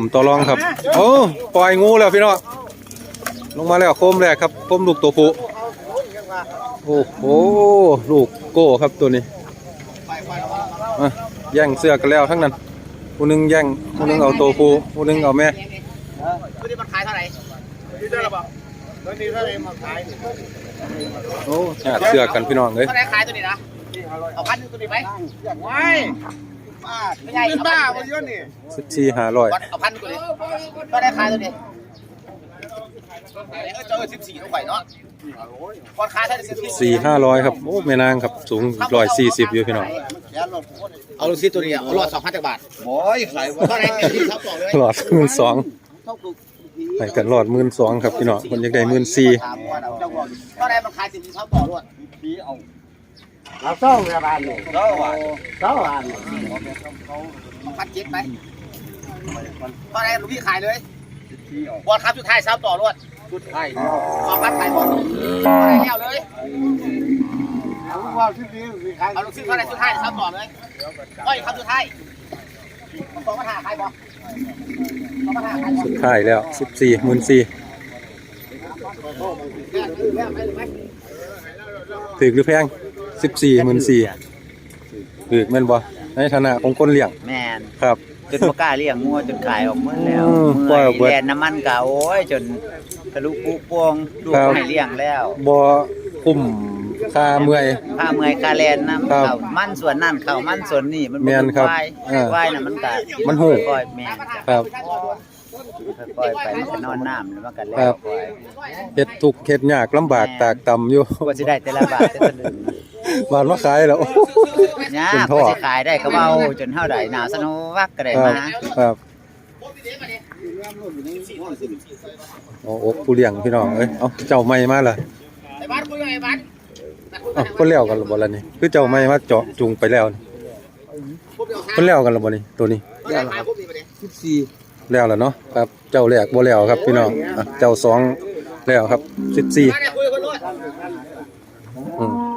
ผมต่อรองครับ โอ้ปล่อยงูแล้วพี่น้องลงมาแล้วโคมแรกครับโคมลูกตัวผู้โอ้โหลูกโก้ครับตัวนี้อะแย่งเสื้อกันแล้วทั้งนั้นผู้หนึงแย่งผู้หนึงเอาตัวผู้ผู้หนึงเอาแม่ตัวนี้มันขายเท่าไหร่นี่ได้หรือเปล่าตัวนี้เท่าไหร่มาขายโอ้หาเสื้อกันพี่น้องเลยเท่าไหร่ขายตัวนี้นะเอาพันหนึ่งตัวนี้ไหมไม่ ไม่ใช่บ้าวันเยอะนี่สิบสี่ห้าร้อยเอาพันตัวนี้ก็ได้ขายตัวนี้เออเจอสิบสี่เท่าไหร่เนาะก่อนขายเท่าไหร่สิบสี่สี่ห้าร้อยครับโอ้แม่นางครับสูงร้อยสี่สิบอยู่พี่น้องเอาลูกซิตัวนี้เอาหลอดสองพันจากบาทโอ้ยขายเท่าไหร่ที่เขาต่อเลยหลอดหมื่นสองให้กันหลอดหมื่นสองครับพี่น้องคนอยากได้หมื่นสี่ถามว่าเราเจ้าก่อนเท่าไหร่มันขายสิบสี่เขาต่อด้วย เราเศร้าเวลาเนี่ยเศร้าวันเศร้าวันพันเจ็ดไหมเท่าไหร่ลูกพี่ขายเลยบอลครับสุดท้ายซ้ำต่อด้วยสุดท้ายสองพันขายบอลเท่าไหร่แล้วเลยเอาว่าที่นี่มีใครเอาลูกซิเท่าไหร่สุดท้ายซ้ำต่อเลยก้อยครับสุดท้ายสองพันห้าขายบอลสองพันห้าขายบอลสุดท้ายแล้วสิบสี่หมื่นสี่ถือหรือแพง สิบสี่หมื่นสี่ถือแม่นบ่ในฐานะของคนเลี้ยงแม่นครับ จนบ่กล้าเลี้ยงงัวจนขายออกหมดแล้วอืมปล่เมื่อยอออกเบิดยแลนน้ำมันก็โอ้ยจนทะลุปูปวงลูกครับให้เลี้ยงแล้ว บ่คุ้มค่าเมื่อยค่าเมื่อยค่าแลนน้ำครับเขามันส่วนนั่นเขามันส่วนนี่มันแม่นครับควายอ่าควายน่ะมันก็มันหู้ปล่อยแม่นครับ ค่อยๆไปมันก็นอนน้ำแล้วมันก็แล้ครัวบปล่อยเฮ็ดทุกข์เฮ็ดยากลำบากตากต่ำอยู่ กว่าสิได้แต่ละบาทแต่ละลึง บานมาขายแล้วโอ้ยาเป็นกท่อกว่าสิขายได้ก็เว้าจนเฮาได้หนาวสนุวักก็ได้ครับมาครับโอ้อกผู้เลี้ยงพี่น้องเอ้ยเอ้าเจ้าใหม่มาล่ะไอ้บ้านคุยกับไอ้บ้านเอ้าเพิ่นแล้วกันแล้วบ่ล่ะนี่คือเจ้าใหม่มาเจาะจูงไปแล้วนี่เพิ่นแล้วกันแล้วบ่นี่ตัวนี้ขายปุ๊บนี่ไปเลยสิบสี่แล้วล่ะเนาะครับ เจ้าแรกบ่แล้วครับพี่น้องอะเจ้าสองแล้วครับ14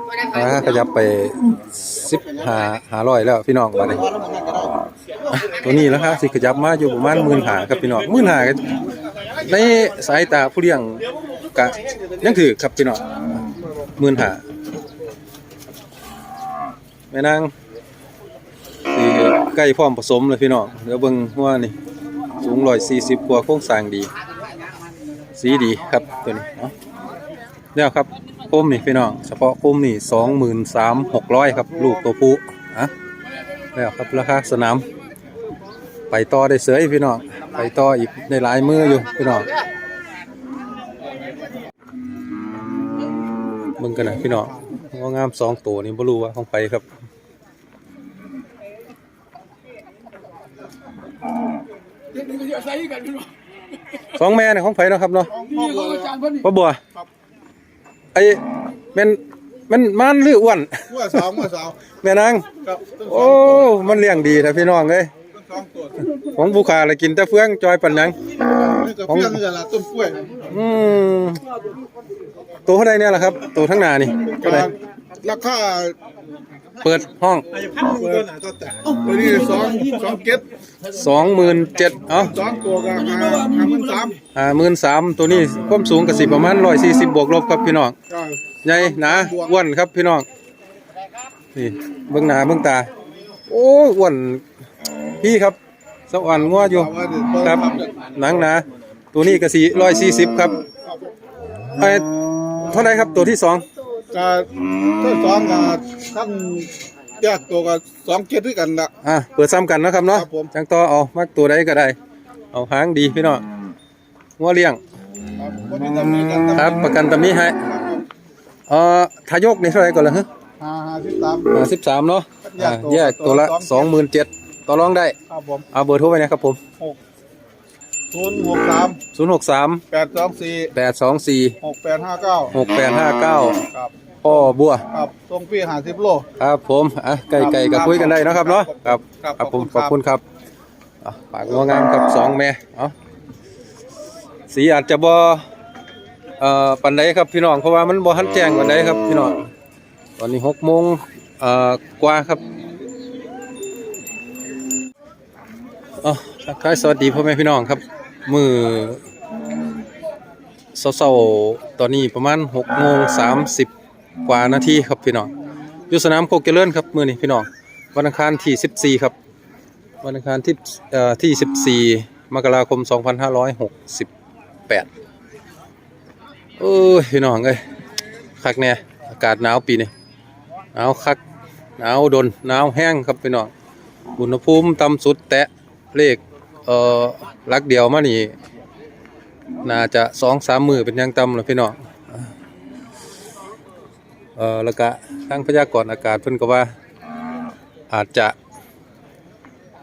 มาได้คุยกับคนรวยอืมอ่าขยับไป15 500แล้วพี่น้องบัดนี้ตัวนี้แล้วฮะสิขยับมาอยู่ประมาณ15,000ครับพี่น้อง15,000ก็ในสายตาผู้เลี้ยงก็ยังถือครับพี่น้อง15,000แม่นางสิใกล้พร้อมผสมเลยพี่น้องเดี๋ยวเบิ่งว่านี่สูง140กว่าโครงสร้างดี สีดีครับตัวนี้เนาะแล้วครับ คมนี่พี่น้องเฉพาะโคมนี่สองหมื่นสามหกร้อยครับ ลูกตัวผู้อะแล้วครับราคาสนาม ไปต่อได้เสยพี่น้องไปต่ออีกในหลายมืออยู่พี่น้องมึงกันนะพี่น้องว่างามสองตัวนี่บ่รู้ว่าของไปครับสองแม่เนี่ยของไผเนาะครับเนาะพ่อบัว ไอ้แม่นแมันมันหรืออ้วนเมื่อสาวเมื่อสาวแม่นางครับโอ้มันเลี้ยงดีแท้พี่น้องเอ้ยสองตัวของผู้ขาละกินแต่เฟืองจอยปันหยัง นี่ก็เพี้ยนนี่แหละต้นกล้วยอืมตัวเท่าใดเนี่ยล่ะครับ ตัวทั้งหน้านี่เท่าไหร่ราคา เปิดห้องตัวนี้สองสองเก็ด27,000เอ้าสองตัวก็ห้าห้าหมื่นสาม53,000ตัวนี้ความสูงก็สิประมาณ140บวกลบครับพี่น้องก็ใหญ่หนาอ้วนครับพี่น้องนี่เบื้องหน้าเบื้องตา โอ้ยอ้วนพี่ครับสวรรค์งัวอยู่เอาไว้เดี๋ยวครับทำเนี่ยหนังหนาตัวนี้ก็สี่ร้อยสี่สิบครับไปเท่าไหรครับตัวที่สอง ก็ตัวสองก็ท่านแยกตัวก็สองเก็ดด้วยกันละ อะเปิดซ้ำกันเนาะครับเนาะครับผม จังต่อเอามักตัวใดก็ได้ เอาหางดีพี่น้องงัวเลี้ยงครับวันนี้ทำนี้กันครับ ประกันตำนี้ให้เอ่อทายกนี่เท่าไหรก่อนล่ะฮะห้าห้าสิบสาม อ่าสิบสามเนาะอ่าแยแยกกตัตัววละละ สองหมื่นเจ็ดต่อรองได้ ครับผมเอาเบอร์โทรไปนะครับผมหกศูนย์หกสามศูนย์หกสามแปดสองสี่แปดสองสี่หกแปดห้าเก้าหกแปดห้าเก้าครับ พ่อบัว ครับทรงพี่ห้าสิบโล ครับผมอะไก่ไก่ก็คุยกันได้เนาะครับเนาะครับครับครับผมขขออบบคุคุณณคครัรับ บอะปากงัวงามครับสองแม่เอาสีอาจจะบ่เอ่อปันใดครับพี่น้องเพราะว่ามันบ่ทันแจ้งปันใดครับพี่น้องตอนนี้หกโมงเอ่อกว่าครับอ๋อทักทายสวัสดีพ่อแม่พี่น้องครับ มือเศร้าๆตอนนี้ประมาณ6โมง30 กว่านาทีครับพี่น้องอยู่สนามโคกเจริญครับมือนี้พี่น้องวันอังคารที่14ครับ วันอังคารที่เอ่อที่14มกราคม2568เออพี่น้องเอ้ยคักแน่อากาศหนาวปีนี้หนาวคักหนาวดนหนาวแห้งครับพี่น้องอุณหภูมิต่ำสุดแตะเลขเอ่อลักเดียวมานี่น่าจะสองสามมือเป็นยังต่ำแล้วพี่น้อง เอ่อแล้วก็ทางพยากรณ์อากาศเพิ่นก็ว่าอาจจะ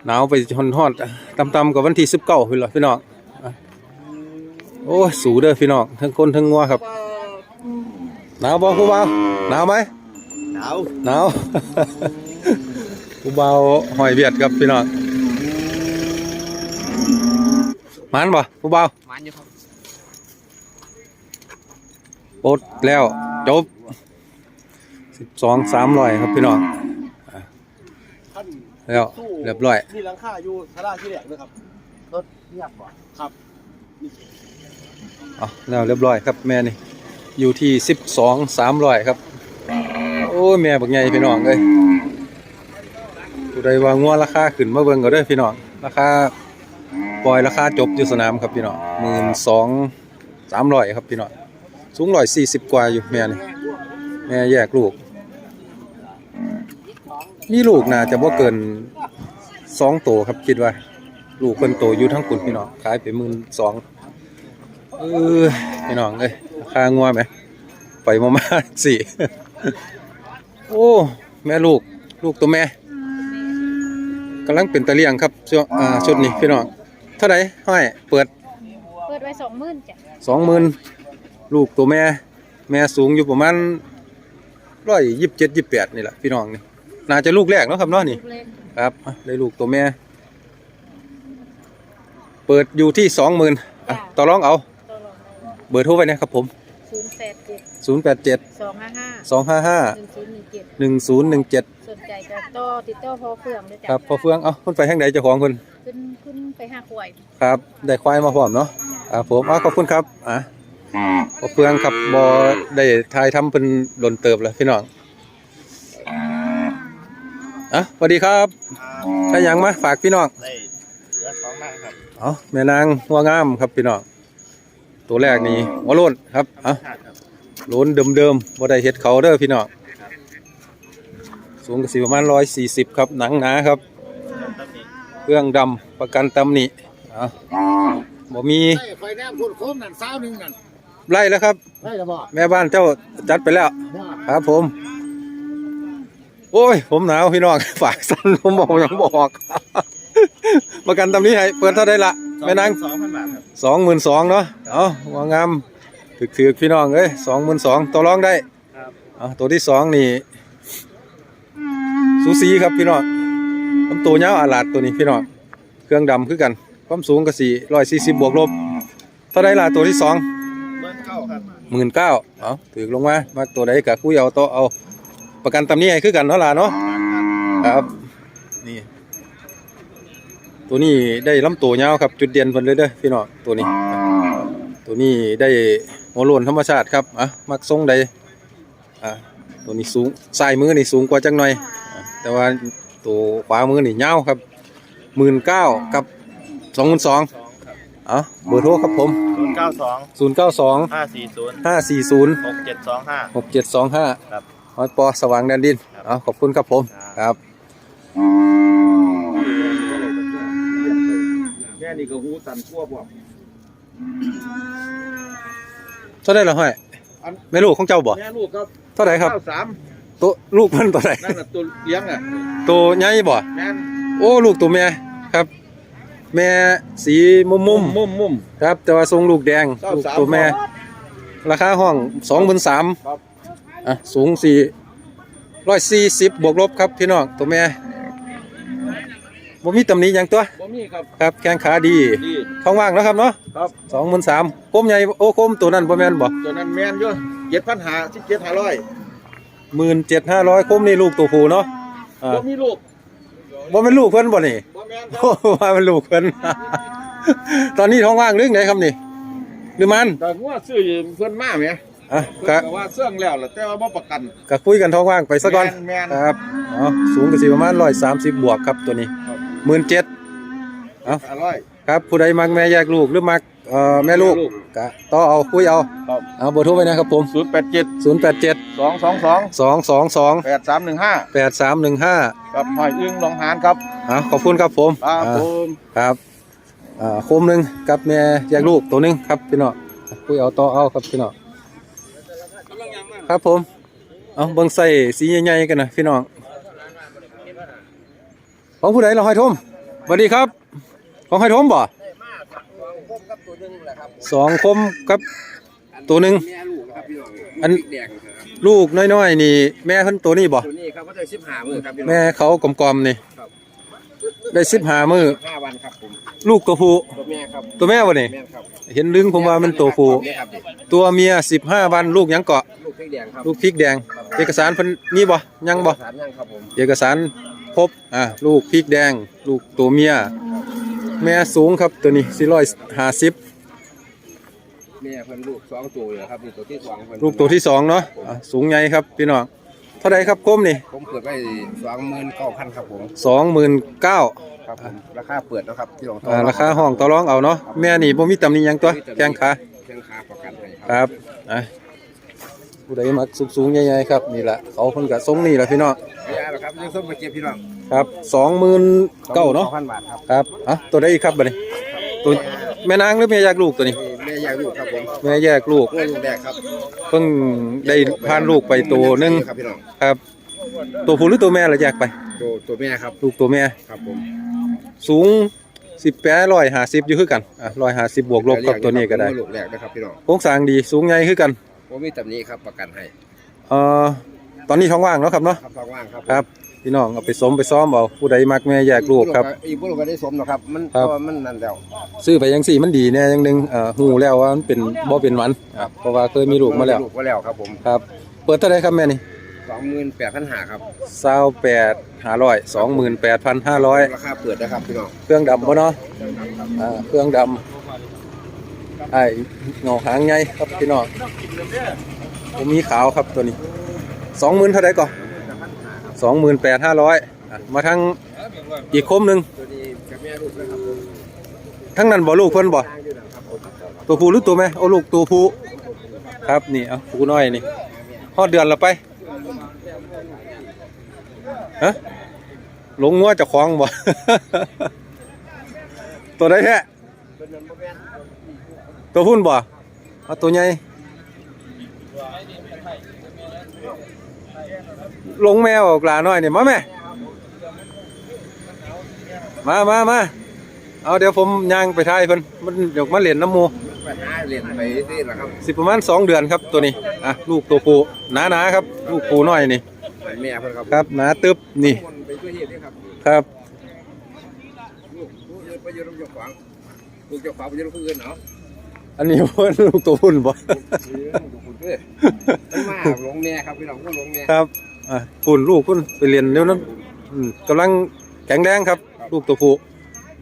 หนาวไปจนฮอดต่ำๆกับวันที่สิบเก้าพี่น้องพี่น้องอะโอ้ยสูเด้อพี่น้องทั้งคนทั้งงัวครับหนาวบ่ผู้บ่าวหนาวไหมหนาวหนาวผู้เบาหอยเบียดครับพี่น้องมันบ่ผู้เบามันอยู่ครับปลดแล้วจบ สิบสองสามร้อยครับพี่น้องอะแล้วเรียบร้อย มีหลังคาอยู่ทาราที่แหลกด้วยครับ รถเงียบบ่เอาแล้วเรียบร้อยครับแม่นี่อยู่ที่สิบสองสามร้อยครับ โอ้ยแม่บักใหญ่พี่น้องเอ้ยผู้ใดว่างัวราคาขึ้นมาเบิ่งก็ได้อพี่น้องราคาปล่อยราคาจบอยู่สนามครับพี่น้องหมื่นสองสามร้อยครับพี่น้องสูงร้อยสี่สิบกว่าอยู่แม่นี่แม่แยกลูก มีลูกน่าจะบ่เกินสองโตครับคิดว่า ลูกคนโตอยู่ทั้งคุณพี่น้องขายไปหมื่นสองเออพี่น้องเอ้ยราคางัวไหมไปมามาสี่โอ้แม่ลูกลูกตัวแม่กำลังเป็นตะเลียงครับช่วงอ่าชุดนี้พี่น้องเท่าไหร่ห้อยเปิดเปิดไว้สองหมื่นจ้ะสองหมื่นลูกตัวแม่ แม่สูงอยู่ประมาณร้อยยี่สิบเจ็ดยี่สิบแปดนี่แหละพี่น้องนี่ น่าจะลูกแรกเนาะครับเนาะนี่ลูกเล็กครับอะได้ลูกตัวแม่ เปิดอยู่ที่สองหมื่นต่อรองเอา ตัวลองเบอร์โทรไปนะครับผม ศูนย์แปดเจ็ดศูนย์แปดเจ็ดสองห้าห้าสองห้าห้าหนึ่งศูนย์หนึ่งเจ็ดหนึ่งศูนย์หนึ่งเจ็ดสนใจก็ต่อติดต่อพอเฟื่องด้วยจ้ะครับพอเฟืองเอ้าคุณไปทางไหนเจ้าของคุณขึ้นขึ้นไปห้าขวายครับ ได้ควายมาพร้อมเนาะครับผมอ้าวขอบคุณครับอะพอเฟืองครับบอได้ทายทำเป็นหล่นเติบแล้วพี่น้อง อะสวัสดีครับถ้ายังมาฝากพี่น้องได้เหลือสองนางครับเอาแม่นางหัวงามครับพี่น้องตัวแรกนี่หัวโลนครับเอะ ขาดครับโลนเดิมๆบ่ได้เฮ็ดเขาเด้อพี่น้อง สูงก็สิประมาณ140ครับ หนังหนาครับ ตำหนิเครื่องดำประกันตำหนิอะบ่มีไฟแนมคนโค้งนั่นสาวหนึงนั่นไล่แล้วครับ ได้แล้วบ่แม่บ้านเจ้าจัดไปแล้วได้ครับผม โอ้ย ผมหนาวพี่น้อง ฝากสั่นผมบอกยังบอก ประกันตำหนี้ให้เปิดเท่าไดละแม่นางสองพันบาทครับสองหมื่นสองเนาะเอาว่างามถือถือพี่น้องเอ้ยสองหมื่นสองต่อรองได้ครับเอาตัวที่สองนี่สูสีครับพี่น้องลำตัวยาวอาลาดตัวนี้พี่น้องเครื่องดำคือกัน ความสูงก็สี่ร้อยสี่สิบบวกลบเท่าไดล่ะตัวที่สองเบิ้ลเข้าครับหมื่นเก้าเอาถือลงมามาตัวใดกับคุยเอาโตะเอา ประกันตำหนี้ให้คือกันเนาะล่ะเนาะครับ นี่ ตัวนี้ได้ลำตัวยาวครับ จุดเด่นเพิ่นเลยเด้อพี่น้องตัวนี้ ตัวนี้ได้หัวโลนธรรมชาติครับอะมักทรงใดอะตัวนี้สูงซ้ายมือนี่สูงกว่าจังหน่อยอะแต่ว่าตัวขวามือนี่ยาวครับหมื่นเก้ากับสองหมื่นสองเอาเบอร์โทรครับผมศูนย์เก้าสองศูนย์เก้าสองห้าสี่ศูนย์ห้าสี่ศูนย์หกเจ็ดสองห้าหกเจ็ดสองห้าครับ หอยปอสว่างแดนดินครับเอาขอบคุณครับผมครับแค่นี้ก็หูตันขั้วบ่เท่าไหรล่ะห้อยแม่ลูกของเจ้าบ่แม่ลูกครับเท่าไหรครับเก้าสามตัวลูกเพิ่นตัวไหนนั่นน่ะตัวเลี้ยงอะตัวใหญ่บ่แม่นโอ้ลูกตัวแม่ครับ แม่สีมุมมุมมุมมุมๆครับ แต่ว่าทรงลูกแดงเก้าลูกสามตัวแม่ ราคาห้องสองหมื่นสามครับ อะสูงสี่ร้อยสี่สิบบวกลบครับพี่น้องตัวแม่บ่มีตำหนิหยังตัวบ่มีครับ ครับแข้งขาดีดีท้องว่างแล้วครับเนาะครับ สองหมื่นสามคมใหญ่โอ้คมตัวนั้นบ่แม่นบ่ตัวนั้นแม่นอยู่เจ็ดพันหาสิบเจ็ดห้าร้อยหมื่นเจ็ดห้าร้อยคมนี่ลูกตัวผู้เนาะอ่าบ่มีลูกบ่เป็นลูกเพิ่นบ่นี่บ่แม่นโอ้ว่ามันลูกเพิ่นตอนนี้ท้องว่างเรื่องไหนครับนี่หรือมันแต่ว่าซื้อเพื่อนมาไหม อะเพิ่กะนก็ว่าเสื่องแล้วล่ะแต่ว่าบ่ประกันกะคุยกันท้องว่างไปซะก่อนแม่นครับอ๋อสูงก็สิประมาณ130 บวกครับตัวนี้17,000 อร่อย ครับผู้ใดมักแม่แยกลูกหรือมักเอ่อแม่ลูกแม่ลูกกะต่อเอาคุยเอาครับ เอาเบอร์โทรไปนะครับผม ศูนย์แปดเจ็ด087 สองสองสอง222 แปดสามหนึ่งห้า8315กับหอยอึ้งหนองหานครับอะขอบคุณครับผมครับอ่าผมครับอ่าโคมหนึ่งกับแม่แยกลูกตัวหนึ่งครับพี่น้องคุยเอาต่อเอาครับพี่น้อง ครับผม เอาเบิ่งใส่สีใหญ่ๆกันนะพี่น้องของผู้ใดเราให้ทมสวัสดีครับ ของให้ทมบ่สองคมกับตัวหนึ่งแม่ลูกนะครับพี่น้องอันแดงนะครับลูกน้อยๆนี่ แม่เพิ่นตัวนี้บ่ตัวนี้ครับก็จะสิบห้ามือครับพี่น้องแม่เขากลมๆนี่ได้สิบหามือห้าวันครับผม ลูกตัวผู้ตัวแม่ครับตัวแม่บ่นี่แม่ครับเห็นลึงผมว่ามันตัวผู้นี่ครับนี่ตัวเมีย15วันลูกหยังเกาะลูกพริกแดงครับลูกพริกแดง เอกสารเพิ่นมีบ่ยังบ่สารยังครับผมเอกสารครบอ่าลูกพริกแดง ลูกตัวเมีย แม่สูงครับตัวนี้450แม่เพิ่นลูกสองตัวเลยครับนี่ตัวที่สองเพิ่นลูกตัวที่สองเนาะอ่าสูงใหญ่ครับพี่น้อง เท่าใดครับก้มนี่ผมเปิดไว้สองหมื่นเก้าพันครับผม29,000ครับผมราคาเปิดนะครับที่รองอ่าราคาห้องต่อรองเอาเนาะแม่นี่บ่มีตำหนิหยังตัวแข้งขาแข้งขาประกันให้ครับอะผู้ใดมักสูงๆใหญ่ๆครับนี่แหละเขาเพิ่นก็ทรงนี่แหละพี่น้องนี่แหละครับยังส้มมาเก็บพี่น้องครับ29,000เนาะพันบาทครับครับอะตัวได้อีกครับบัดนี้ตัวแม่นางหรือแม่แยกลูกตัวนี้ แม่อยากลูกครับผมแม่แยกลูกเพื่อนลูกแรกครับเพิ่งได้พานลูกไปตัวหนึงครับพี่น้องครับ ตัวผู้หรือตัวแม่ล่ะแยกไป ตัวตัวแม่ครับลูกตัวแม่ ครับผมสูง10แปด150อยู่คือกันอะ150บวกลบกับตัวนี้ก็ได้ลูกแรกนะครับพี่น้องโครงสร้างดีสูงใหญ่คือกันผมมีตำหนิครับประกันให้เอ่อตอนนี้ท้องว่างเนาะครับเนาะครับท้องว่างครับครับ พี่น้องเอาไปสมไปซ้อมเอาผู้ใดมักแม่แยกลูกครับ อีกพวกเราก็ได้สมนะครับ มันครับเพราะว่ามันนั่นแล้ว ซื้อไปยังสี่มันดีแน่อยังหนึงเอ่อหูแล้วว่ามันเป็นบ่เป็นหวันครับ เพราะว่าเคยมีลูกมาแล้วลูกมาแล้วครับผมครับ เปิดเท่าไหรครับแม่นี่สองหมื่นแปดพันหาครับสาวแปดห้าร้อยสองหมื่นแปดพันห้าร้อยราคาเปิดนะครับพี่น้องเครื่องดำบ่เนาะอ่าเครื่องดำไอ้เงาหางไงครับพี่น้องผมมีขาวครับตัวนี้สองหมื่นเท่าไหรก่อน สองหมื่นแปดห้าร้อยมาทั้งอีกคมหนึ่งทั้งนั้นบ่ลูกเพิ่นบ่อนบผมตัวผู้หรือตัวแม่โอ้ลูกตัวผู้ครับนี่เอาผู้น้อยนี่ฮอดเดือนละไปฮะหลงงัวจะคล้องบ่ ตัวใดแท้ตัวพุ่นบ่เอาตัวใหญ่ ลงแมวกลาน้อยนี่มาแม่ มามามาเอาเดี๋ยวผมย่างไปทายเพิ่นมันเดี๋ยวมาเล่นน้ำหมูปัญหาเรียนไปที่ละครับสิประมาณสองเดือนครับตัวนี้อะลูกตัวผู้หนาหนาๆครับ ลูกผู้น้อยนี่เป็นแม่เพิ่นครับครับหนาตึบนี่คนไปช่วยเหตุด้วยครับครับลูกลูกเยอะไปเยอะลูกเจ้าของลูกเจ้าของไปเยอะลูกผู้อื่นเนาะอันนี้เพิ่นลูกตัวพุ่นบ่เออลูกผู้อื่นมันมาหลงแม่ครับพี่น้องก็หลงแม่ครับ อะพุ่นลูกพุ่นไปเรียนเดี๋ยวนั้นอืมกำลังแข็งแรงครับ ลูกตัวผู้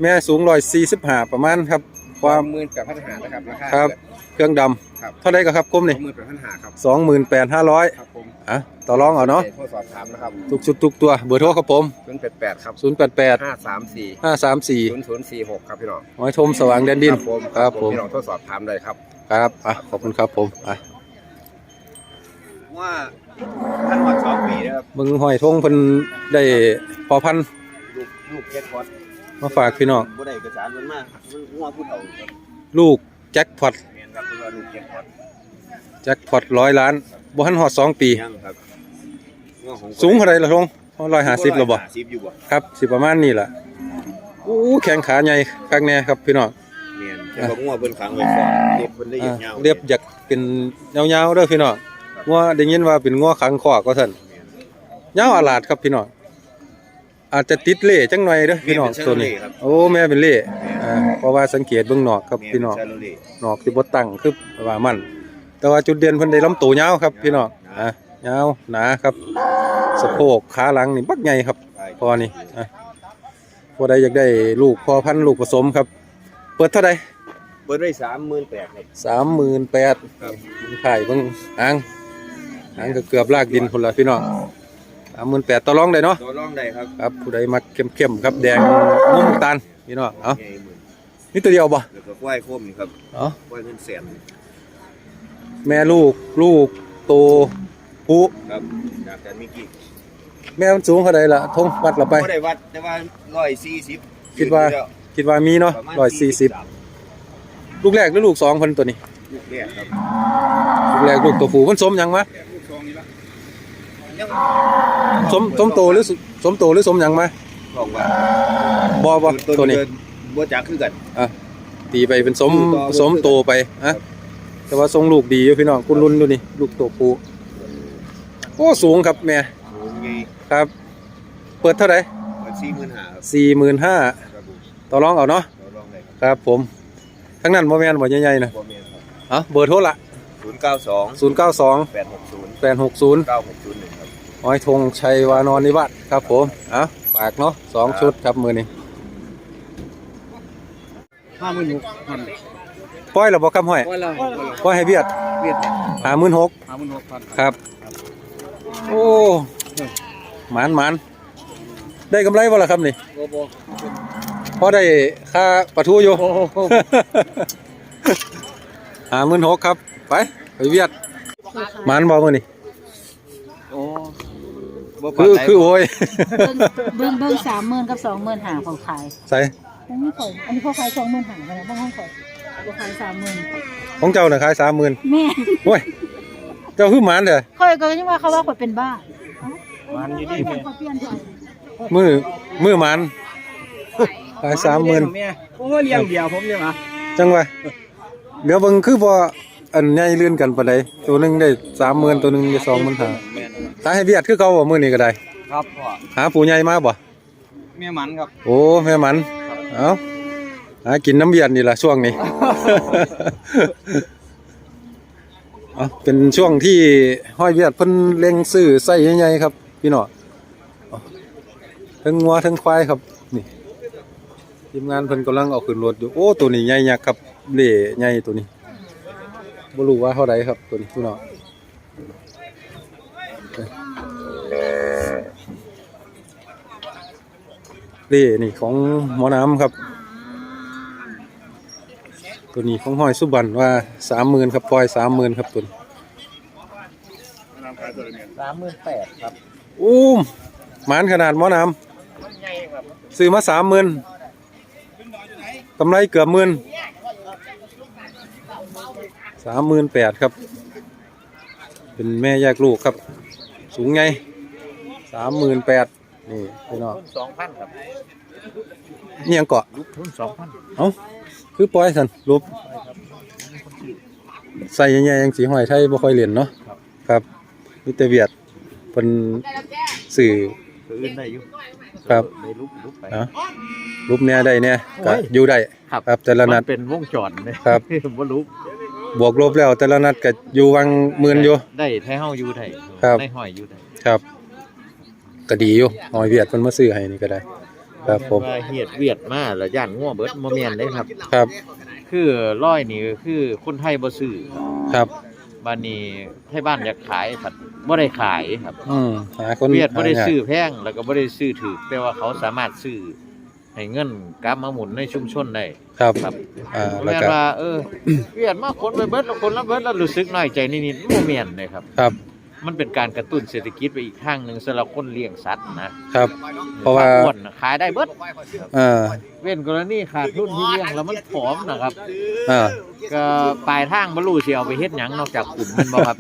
แม่สูงร้อยสี่สิบห้าประมาณครับ ความหมื่นแปดพันหานะครับราคาครับ เครื่องดำครับเท่าไรก็ครับคมสนี่องหมื่นแปดพันหาครับ สองหมื่นแปดห้าร้อยครับผมอะต่อรองเอาเนาะโทรสอบถามนะครับทุกชุดทุกตัวเบอร์โทรครับผมศูนย์แปดแปดครับศูนย์แปดแปดห้าสามสี่ห้าสามสี่ศูนย์ศูนย์สี่หกครับพี่น้องหอยชมสว่างแดนดิน ผมครับผม พี่น้องทดสอบถามได้ครับ ครับอะขอบคุณครับผมอะว่าท่านวัด สองปีนะครับมึงหอยทงเพิ่นได้พอพันธุ์ลูกลูกเก็ตพอดมาฝากพี่น้องบ่ได้เอกสารมันมากมันงัวผู้เฒ่าครับลูกแจ็คพอตแม่นครับเพิ่นว่าลูกเก็ตพอดแจ็คพอตร้อยล้านบ่ทันฮอดสองปี ยังครับงัวของสูงเท่าไรล่ะทงร้อยห้าสิบหรอบ่150อยู่บ่ครับสิประมาณนี้ล่ะอู้แข้งขาใหญ่คักแน่ครับพี่น้อง แม่นแต่ว่างัวเพิ่นขังไว้ก่อนเด็บเพิ่นละเอียอ่าดยาวเรียบอยากเป็นยาวๆเด้อพี่น้องงัวได้ยินว่าเป็นงัวขังคอกก็ซั่น ยาวอาลาดครับพี่น้องอาจจะติดเล่จังหน่อยเด้อพี่น้องตัวนี้ โอ้แม่เป็นเล่อ่าเพราะว่าสังเกตเบิ่งนอกครับพี่น้องแม่เป็ชาโลเล่นอกที่บ่ตั้งคือว่ามัน แต่ว่าจุดเด่นเพิ่นได้ลำตัวยาวครับ พี่น้องอะยาวหนาครับสะโพกขาหลังนี่บักใหญ่ครับพอนี่อะผู้ใดอยากได้ลูกพอพันธุ์ลูกผสมครับ เปิดเท่าใดเปิดไว้สามหมื่นแปดครับสามหมื่นแปดถ่ายเบิ่งหางหางก็เกือบลากดินคนละพี่น้อง สามหมื่นแปดต่อรองได้เนาะตัวร่องได้ครับครับผู้ใดมักเข้มๆครับแดงนุ่มตาลพี่น้องเอาใหญ่หมื่นนี่ตัวเดียวบ่แล้วก็ควายโคมนี่ครับเอ๋อควายเงินแสนแม่ลูกลูกโตผู้ครับจากกันมิกี้แม่มันสูงเท่าใดล่ะทงวัดละไป ก็ได้วัดแต่ว่าร้อยสี่สิบคิดว่า คิดว่ามีเนาะร้อยสี่สิบลูกแรกหรือลูกสองคนตัวนี้ ลูกแรกครับ ลูกแรกลูกตัวผู้มันสมยังมะยัง สมสมโตหรือสสมโตหรือสมยังมะบอกว่าบ่บ่ตัวนี้เดิบ่จักคือกันตีไปเป็นสมลูกต่อสมโตไปฮะแต่ว่าทรงลูกดีอยู่พี่น้องคุณรุ่นดูนี่ลูกตัวผู้โอ้สูงครับแม่โอ้ยครับ เปิดเท่าไหร่มันสี่หมื่นห้าครับสี่หมื่นห้าครับผมต่อรองเอาเนาะเราลองได้ครับครับผมทั้งนั้นบ่แม่นบ่ใหญ่ๆนะบ่แม่นครับเอ้าเบอร์โทรละศูนย์เก้าสองศูนย์เก้าสองแปดหกศูนย์แปดหกศูนย์เก้าหกศูนย์หนึ่งครับ อ้อยธงชัยวานอนนิวัฒน์ครับผมเอ้าฝากเนาะสองชุดครับมือนี้ห้าหมื่นหกพันปล่อยแล้วบ่คำห้อยว่าแล้วปล่อยให้เบียดเวียดห้าหมื่นหกห้าหมื่นหกพันครับ โอ้หมานหมานได้กำไรบ่ล่ะครับนี่โอ้โหพอได้ค่าปลาทูอยู่โอ้โหห้าหมื่นหกครับ ไปไปเวียดหมานบ่มื้อนี้โอ้ บ่คือคือโอ้ยเบิ้งเบิ้งสามหมื่นกับสองหมื่นหาของขายใส่อันนี้ข่อยอันนี้พ่อขายสองหมื่นหาไปแล้วบ้างห้องข่อยพ่อขายสามหมื่นของเจ้าน่ะขายสามหมื่นแม่โอ้ยเจ้าคือหมานเด้อข่อยก็ยังว่าเขาว่าข่อยเป็นบ้ามันอยู่นี่ข่อยเปลี่ยนใจมือมือหมานขายสามหมื่นโอ้เลี้ยงเดียวผมเนี่ยมาจังหวะเดี๋ยวเบิ่งคือบ่อันใหญ่เลื่อนกันปานใดตัวหนึงได้สามหมื่นตัวหนึงได้สองหมื่นห้า ขายให้เวียดคือเขาบ่มื้อนี้ก็ได้ ครับพ่อหาผู้ใหญ่มาบ่แม่มันครับโอ้แม่มัน เอาหากินน้ำเบียดนี่ล่ะช่วงนี้ เอาเป็นช่วงที่ห้อยเวียดเพิ่นเล็งซื้อไส้ใหญ่ๆครับ พี่น้องเอาทั้งงัวทั้งควายครับนี่ทีมงานเพิ่นกำลังเอาขึ้นรถอยู่โอ้ตัวนี้ใหญ่ยักษ์ครับเล่ใหญ่ตัวนี้บ่รู้ว่าเท่าใดครับตัวนี้พี่น้อง เล่นี่ของหมอน้ำครับ ตัวนี้ของห้อยสุบันว่าสามหมื่นครับปล่อยสามหมื่นครับตัวนี้สามหมื่นแปดครับอู้มหมานขนาดหมอน้ำซื้อมาสามหมื่นกำไรเกือบหมื่นสามหมื่นแปดครับ เป็นแม่แยกลูกครับ สูงไงสามหมื่นแปด นี่พี่น้องทุนสองพันครับนี่ยังเกาะลูกทุนสองพันเอ้าคือปล่อยสันรูปใส่ใหญ่ๆยังสีหอยไทยบ่ค่อยเล่นเนาะครับมิเตเวียดเป็นสื่อคืออื่นได้อยู่ครับได้รูปรูปไปอะรูปเนี้ยได้เนี่ยก็โอ้ยอยู่ได้ครับครับแต่ละนัดมันเป็นวงจรเลยครับบ่รู้บวกลบแล้วแต่ละนัดก็อยู่วังหมื่นอยู่ได้ไทยเฮาอยู่ได้ครับได้ห้อยอยู่ได้ครับ ก็ดีอยู่หอยเวียดเพิ่นมาซื้อให้นี่ก็ได้ ครับผม ว่าเฮ็ดเวียดมาแล้วย่านงัวเบิดบ่แม่นเด้ครับ ครับ คือร้อยนี่ก็คือคนไทยบ่ซื้อครับบ้านนี้ไทยบ้านอยากขายผัดบ่ได้ขายครับ อืมหาคนเวียดบ่ได้หายากซื้อแพงแล้วก็บ่ได้ซื้อถูกแต่ว่าเขาสามารถซื้อให้เงินกลับมาหมุนในชุมชนได้ครับ ครับอ่าบ่แล้วแม่นก็ว่าเออ เวียดมาคนไปเบิดแล้วคนละเบิดแล้วรู้สึกน้อยใจนิดๆบ่แม่นเลยครับ ครับ มันเป็นการกระตุ้นเศรษฐกิจไปอีกทางหนึงสำหรับคนเลี้ยงสัตว์นะครับ เพราะว่า อ้วนน่ะขายได้เบิดอ่าเว้นกรณีขาดทุนที่เลี้ยงแล้วมันผอมนะครับอ่าก็ปลายทางบ่รู้สิเอาไปเฮ็ดหยังนอกจากขุนมันบ่ครับ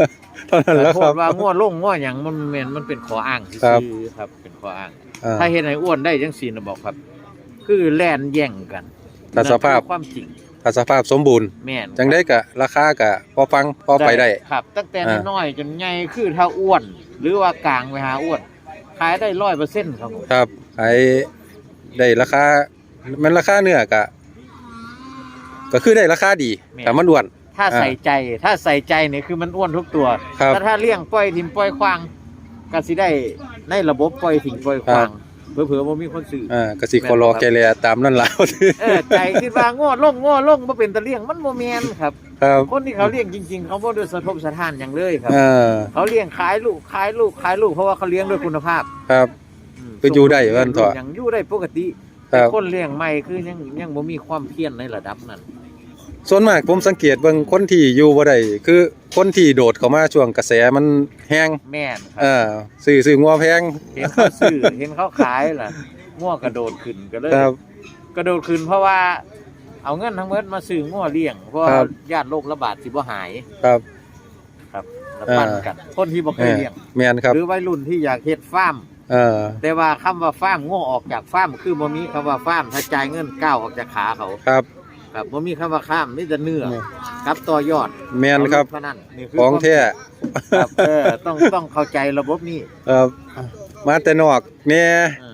เท่านั้นแต่แล้วโทครัษบ ว่าง้อลงง้อหยังมันแม่นมันเป็นข้ออ้างซื่ครับอๆครับ เป็นข้ออ้างอ่าถ้าเฮ็ดให้อ้วนได้จังซี่น่ะบอกครับ คือแล่นแย่งกันแต่สภาพ นั่นคือความจริง ถ้าสภาพสมบูรณ์ แม่นจังได้กะราคากะพอฟังพอไปได้ ครับ ตั้งแต่อ่า น้อยๆจนใหญ่คือถ้าอ้วน หรือว่ากลางไปหาอ้วน ขายได้100%ครับผมครับขายได้ราคามันราคาเนื้อกะ ก็คือได้ราคาดีแต่มันอ้วน ถ้าอ่าใส่ใจถ้าใส่ใจนี่คือมันอ้วนทุกตัวครับแต่ถ้าเลี้ยงปล่อยทิ้งปล่อยควางก็สิได้ในระบบปล่อยทิ้งปล่อยควาง ครับ เผื่อๆบ่มีคนซื้ออ่ากสิขอรอแกแลตามนั่นล่ะเออใจคิดว่าง้อลงง้อลงบ่เป็นตะเลี้ยงมันบ่แม่นครับ ครับคนที่เขาเลี้ยงจริง ๆ เขาบ่ได้สะทบสะท้านหยังเลยครับ เออเขาเลี้ยงขายลูกขายลูกขายลูกเพราะว่าเขาเลี้ยงด้วยคุณภาพครับมไปอยู่ได้ว่าซั่นเถอะ ยังอยู่ได้ปกติ ครัแต่บคนเลี้ยงใหม่คือยังยังบ่มีความเพียรในระดับนั้น ส่วนมากผมสังเกตเบิ่งคนที่อยู่บ่ได้คือคนที่โดดเข้ามาช่วงกระแสมันแห้งแม่นคเอรับอซื้อซื้องัวแพงเห็นเขาซื้อเห็นเขาขายล่ะง้อกระโดดขึ้นก็เลย ครับ กระโดดขึ้นเพราะว่า เอาเงินทั้งหมดมาซื้อง้อเลี้ยงเพราะว่าครับ ญาติโรคระบาดสิบ่หายครับครับแล้วปั้นกัน คนที่บ่เคเอยอเลี้ยง แม่นครับหรือวัยรุ่นที่อยากเฮ็ดฟาร์ม เออแต่ว่าคำว่าฟาร์มง้อออกจากฟาร์มคือบ่มีคำว่าฟาร์มถ้าจ่ายเงินก้าวออกจากขาเขา ครับ ครับบ่มีคำว่าข้ามมีแต่เนื้อเนี่ยครับต่อยอดแม่นครับเอาลูกเท่านั้นนี่คืของแท้ครับเออต้องต้องเข้าใจระบบนี้เออมาแต่นอกแหน่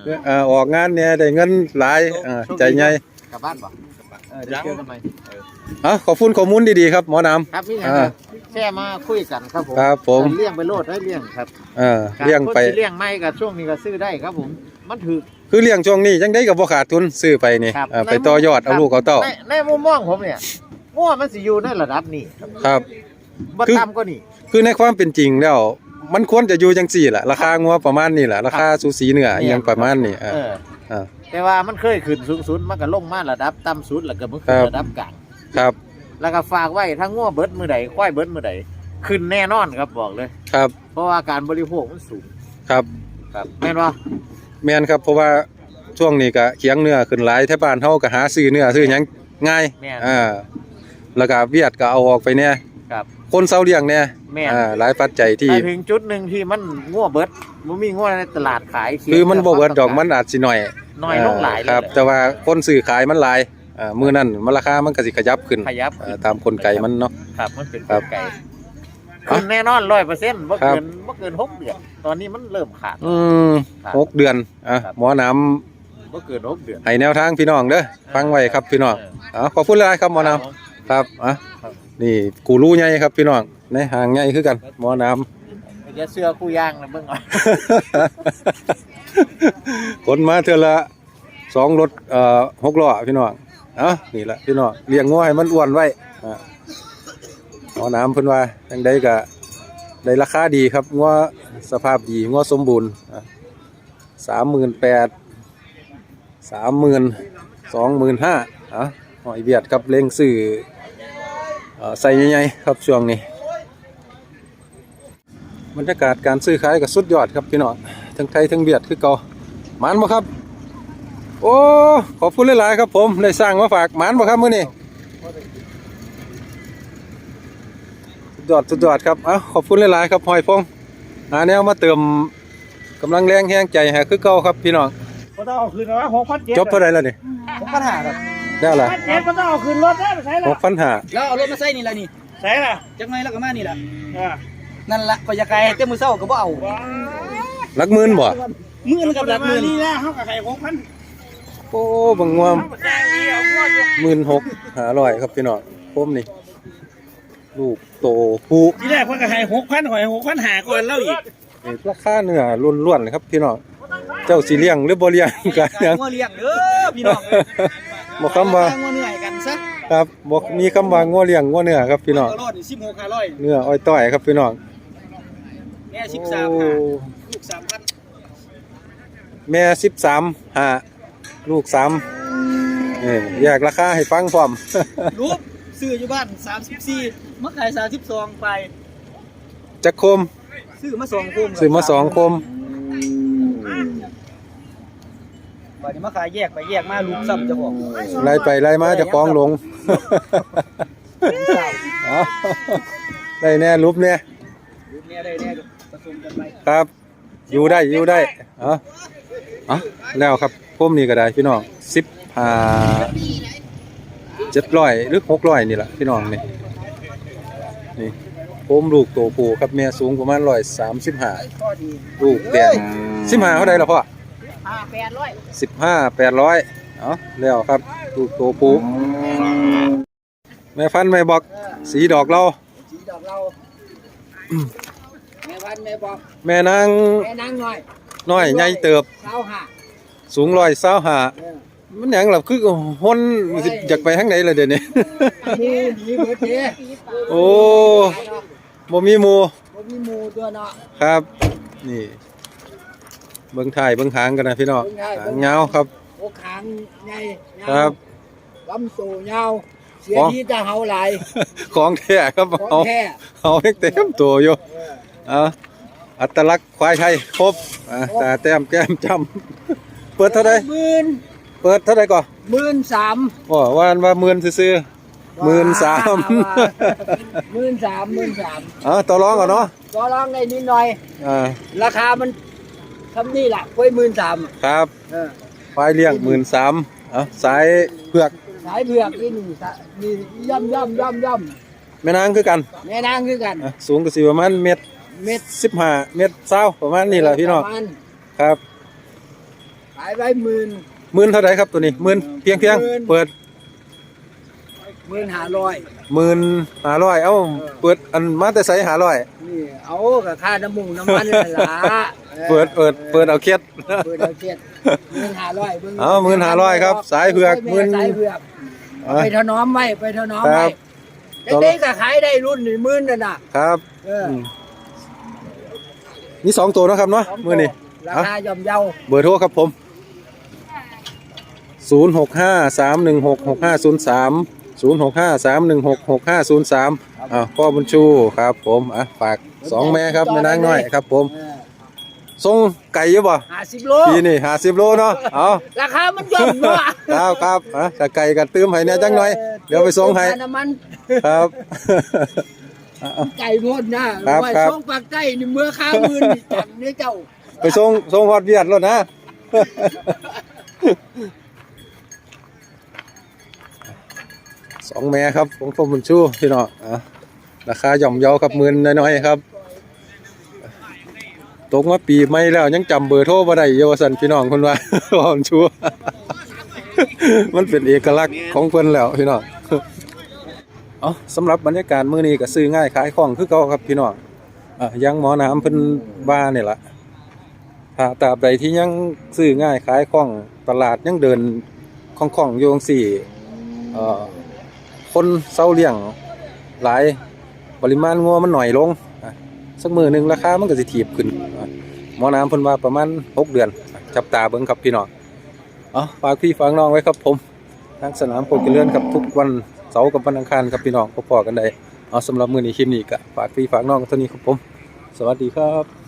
เออเออออกงานแหน่ได้เงินหลายเออใจใหญ่กลับบ้านบ่เออเดี๋ยวเจอกันใหม่เออเอะขอบคุณข้อมูลดีๆครับหมอน้ำครับนี่นะอ่าครับแค่มาคุยกันครับผมครับผมเลี้ยงไปโลดได้เลี้ยงครับเออเลี้ยงไปคนที่เลี้ยงไม่กับช่วงนี้ก็ซื้อได้ครับผม มันถือ คือเลี้ยงช่วงนี้ยังได้กับบ่ขาดทุนซื้อไปนี่ครับ เออไปต่อยอดเอาลูกเอาเต้าในในมุมมองผมเนี่ยง้อมันสิอยู่ในระดับนี้ครับครับบ่คือ ต่ำกว่านี้คือในความเป็นจริงแล้ว มันควรจะอยู่จังซี่แหละราคางัวประมาณนี้แหละราคาสูสีเนื้ออหยังประมาณนี้เอเอออเออแต่ว่ามันเคยขึ้นสูงสุดมันก็ลงมาระดับต่ำสุดแล้วก็มันขึ้นครับ ระดับกลางครับแล้วก็ฝากไว้ทั้งง้อเบิดมือใดควายเบิดมือใดขึ้นแน่นอนครับบอกเลย ครับเพราะว่าการบริโภคมันสูงครับ ครับแม่นว่า แม่นครับเพราะว่าช่วงนี้ก็เคียงเนื้อขึ้นหลายแถวบ้านเฮาก็หาซื้อเนื้อซื้อหยังง่ายแม่น อ่าแล้วก็เวียดก็เอาออกไปเนี่ยครับ คนเซาเลี้ยงเนี่ยแม่นอ่าหลายปัจจัยที่ไปถึงจุดหนึ่งที่มันง้อเบิดมันมีง้อในตลาดขายเขียคือมันบ่เบิดดอกมันอาจสิหน่อยน้อยลงหลายเลยครับ แต่ว่าคนซื้อขายมันหลายอ่ามื้อนั้นมันราคามันก็สิขยับขึ้นขยับอ่าตามกลไกมันเนาะ ครับมันเป็นครักบลไก ขึ้นแน่นอนร้อยเปอร์เซ็นต์บ่ครับเกินบ่เกินหกเดือน ตอนนี้มันเริ่มขาด อืมครับหกเดือนอะครับหมอน้ำบ่เกินหกเดือนให้แนวทางพี่น้องเด้อฟังไว้ครับพี่น้องอ๋อขอบคุณหลายครับหมอน้ำครับอะครับนี่กูรู้ใหญ่ครับพี่น้องในห่างใหญ่คือกันหมอน้ำอย่าเสื้อคู่ย่างนะเบิ่งเอาคนมาเทื่อละสองรถเอ่อหกล้อพี่น้องเอ้านี่แหละพี่น้องเลี้ยงงัวให้มันอ้วนไว้อ่า หมอน้ำเพิ่นว่าจังได้ก็ได้ราคาดีครับงัวสภาพดีงัวสมบูรณ์สามหมื่นแปดสามหมื่นสองหมื่นห้าอะหอยเบียดครับเล่งซื้อเอ่อใส่ใหญ่ๆครับช่วงนี้บรรยากาศการซื้อขายก็สุดยอดครับพี่น้องทั้งไทยทั้งเวียดคือเก่ามานบ่ครับ โอ้ขอบคุณหลายๆครับผมได้สร้างมาฝากมานบ่ครับมื้อนี้สุด ยอดสุดยอดครับเอ้าขอบคุณหลายๆครับหอยพงหาแนวมาเติมกำลังแรงแห้งใจให้คือเก่าครับพี่น้องก็ต้องเอาคืนนะว่าหกพันเจ็ดจบเท่าไหร่แล้วนี่หกพันห้าครับได้ละเจ็ดก็ต้องเอาคืนรถได้ไปใช้ละ6,500แล้วเอารถมาใส่นี่ละนี่ใช้ละจักหน่อยแล้วก็มานี่ละอ่านั่นละก็อยากไกลเต็มมือเศร้าก็บ่เอาหลักหมื่นบ่มือมันกับหลักหมื่นนี่นะเขากับใครหกพันโอ้บังงวมเขากับแจ้งเดียวว่าอยู่หมื่นหกหาร้อยครับพี่น้องผมนี่ ลูกโตผู้ที่แรกเขากับใครหกพันหอยหกพันหาก่อนแล้วอีกนี่ราคาเนื้อล้วนๆเลยครับพี่น้องเจ้าสีเลี้ยงหรือบ่เลี้ยงกันกายัรงงัวเลี้ยงเด้อพี่น้องบอกคำว่างัวเหนื่อยกันซะครับบอกมีคำว่างัวเลี้ยงงัวเนื้อครับพี่น้องรอดนี่สิบหกห้าร้อยเนื้ออ้อยต้อยครับพี่น้องแม่สิบสามโอ้ห้าลูกสามพันแม่สิบสามหาลูกสามนี่แยกราคาให้ฟังพร้อมรูป ซื้ออยู่บ้านสามสิบสี่มาขายสามสิบสองไป จักโคมซื้อมาสองคมซื้อมาสองโคมบัดนี้มาขายแยกไปแยกมาลูกซ้ำเจ้าของไล่ไปไล่มาจะคล้องลงเอาได้แน่รูปเนี่ยลูกแน่ได้แน่ผสมกันไปครับ อยู่ได้อยู่ได้เอาเอาแล้วครับพุ่มนี่ก็ได้พี่น้องสิบห้า เจ็ดร้อยหรือหกร้อยนี่แหละพี่น้องนี่นี่พุ่มลูกโตผูครับแม่สูงประมาณร้อยสามสิบห้าข้อดีลูกแดงสิบห้าเท่าไรล่ะพ่อห้าแปดร้อยสิบห้าแปดร้อยเอาแล้วครับลูกโตผูแม่ฟันแม่บอกสีดอกเราสีดอกเราแม่วันแม่บอกแม่นางแม่นางหน่อยน้อยใหญ่เติบเช้าห้าสูงร้อยเศร้าหา มันหยังล่ะคือหนสิอยากไปทางไหนล่ะเดี๋ยวนี้มีมีเบิดเด้โอ้บ่มีหมู่บ่มีหมู่ตัวเนาะ ครับ นี่ เบิ่งถ่ายเบิ่งหางกันนะพี่น้องหางยาวครับ โอ้ขางใหญ่ยาวครับ ลำโตยาว เสียอ๋อทีจะเฮาหลายของแท้ครับของเอาแท้เอาเต็มตัวอยู่เอาอัตลักษณ์ควายไทยครบอะตาแต้มแก้มจำเปิดเท่าใดหมื่น เปิดเท่าใดก่อนหมื่นสามว่าว่าว่าหมื่นซื่อๆหมื่นสามหมื่นสามหมื่นสามเอ๋อต่อรองก่อนเนาะก็ร้องได้นิดหน่อยอ่าราคามันทำนี่แหละกล้วยหมื่นสามครับเออควายเลี้ยงหมื่นสามเอาสายเผือกสายเผือกนี่นี่สะนี่ย่ำย่ำย่ำย่แม่นางคือกันำแม่นางคือกันอะสูงก็สิประมาณเมตรเม็ดสิบห้าเมตรเศร้าประมาณนี้แหละพี่น้องประมาณครับขายไว้หมื่น หมื่นเท่าไหร่ครับตัวนี้หมื่นเพียงเพียงหมื่น เปิดหมื่นห้าร้อยหมื่นห้าร้อยเอ้าเปิดอันมาแต่ใส่ห้าร้อยนี่เอากับค่าน้ำมุงน้ำมันนั่นล่ะออเปิดเปิดเปิดเอาเคล็ดเปิดเอาเจ็ดหมื่นห้าร้อยบิ่งเอา15,500ครับสายเผือกหมื่น สายเผือกเอาไปถนอมไว้ไปถนอมครัไว้บ เด็กๆก็ขายได้รุ่นนี่หมื่นนั่นน่ะครับเออมนี่สองตัวเนาะครับเนาะสงมือนี้ราเอาคาย่อมเยา เบอร์โทรครับผม ศูนย์หกห้าสามหนึ่งหกหกห้าศูนย์สามศูนย์หกห้าสามหนึ่งหกหกห้าศูนย์สามอ่าพ่อบุญชูครับ ผมอะฝากสองแม่ครับแม่นางน้อยครับ ผมส่งไก่เยอะบ่ห้าสิบโลปีนี่ห้าสิบโลเนาะเอาราคามันย่อมเนาะครับครับอะถ้าไก่กันตื้มให้เนี่ยจังหน่อย เดี๋ยวไปส่งให้น้ำมันครับไก่หมดนะครับไว้ครับส่งปากใต้นี่เมื่อข้ามื่นนี่จังเนี่ยเจ้า ไปส่งส่งฮอดเวียดแล้วนะ สองแม่ครับของพ่อบุญชูพี่น้องอะราคาย่อมเยาครับหมื่นน้อยๆครับตกมาปีไม่แล้วยังจำเบอร์โทรบ่ได้เยาวสันพี่น้องคนว่าพ่อบุญชูมันเป็นเอกลักษณ์ของเพิ่นแล้วพี่น้องเอาสำหรับบรรยากาศมื้อนี้ก็ซื้อง่ายขายคล่องคือเก่าครับพี่น้องอะยังหมอน้ำเพิ่นว่านี่ล่ะถ้าตราบใดที่ยังซื้อง่ายขายคล่องตลาดยังเดินคล่องๆอยู่จังซี่เอ่อ คนเซาเลี้ยงหลายปริมาณงัวมันหน่อยลงอะสักมือหนึ่งราคามันก็สิถีบขึ้นอะหมอน้ำพ่นว่าประมาณหกเดือน จับตาเบิ่งครับพี่น้องเอาฝากพี่ฝากน้องไว้ครับผมทางสนามโปเกเลื่อนครับทุกวันเสาร์กับวันอังคารครับพี่น้องพอๆกันได้เอาสำหรับมื้อนี้คลิปนี้ก็ฝากพี่ฝากน้องเท่านี้ครับผม สวัสดีครับ